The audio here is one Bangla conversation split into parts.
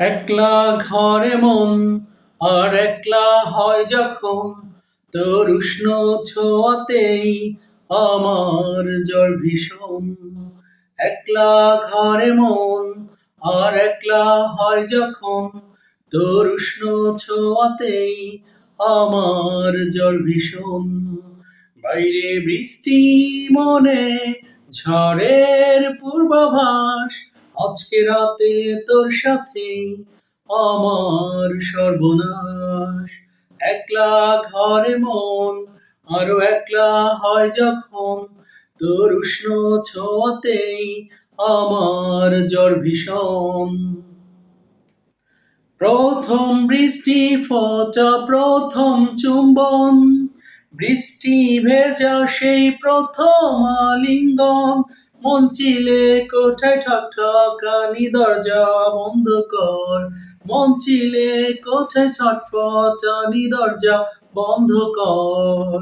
একলা ঘরে মন, আর একলা হয় যখন তোর উষ্ণ ছোঁয়াতেই আমার জ্বর ভীষণ। একলা ঘরে মন, আর একলা হয় যখন তোর উষ্ণ ছোঁয়াতেই আমার জ্বর ভীষণ। বাইরে বৃষ্টি মনে ঝড়ের পূর্বাভাস আজকে রাতে তোর সাথে আমার সর্বনাশ। একলা ঘরে মন, আরও একলা হয় যখন তোর উষ্ণ ছোঁয়াতেই আমার জ্বর ভীষণ। প্রথম বৃষ্টি ফোটা প্রথম চুম্বন। বৃষ্টি ভেজা সেই প্রথম আলিঙ্গন মন চিলে কোঠায় ঠক ঠকানি দরজা বন্ধ কর। মন চিলে কোঠায় ছটফটানি দরজা বন্ধ কর।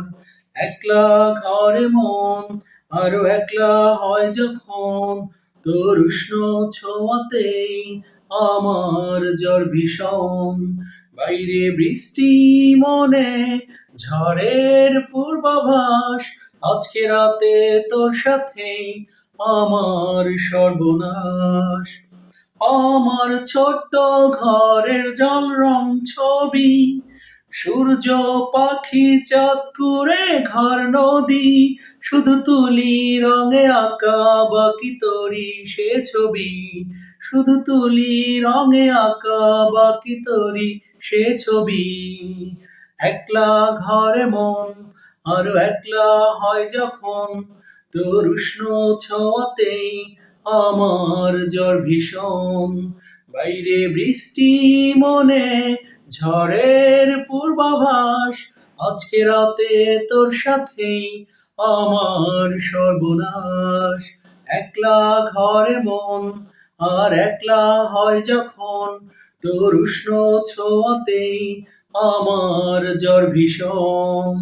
একলা ঘরে মন, আরও একলা হয় যখন। তোর উষ্ণ ছোঁয়াতেই আমার জ্বর ভীষণ। বাইরে বৃষ্টি মনে, ঝড়ের পূর্বাভাস। আজকে রাতে তোর সাথেই আমার সর্বনাশ। আমার ছোট্ট ঘরের জল রং ছবি, সূর্য, পাখি, চাঁদ করে ঘর, নদী, শুধু তুলি, রঙে আঁকা, বাকি তরি, সে ছবি। শুধু তুলি, রঙে আঁকা, বাকি তরি, সে ছবি। একলা ঘরে মন, আরও একলা হয় যখন তোর উষ্ণ ছোঁয়াতেই আমার জ্বর ভীষণ। বাইরে বৃষ্টি মনে ঝড়ের পূর্বাভাস, আজকে রাতে তোর সাথেই আমার সর্বনাশ। একলা ঘরে মন, আর একলা হয় যখন তোর উষ্ণ ছোঁয়াতেই আমার জ্বর ভীষণ।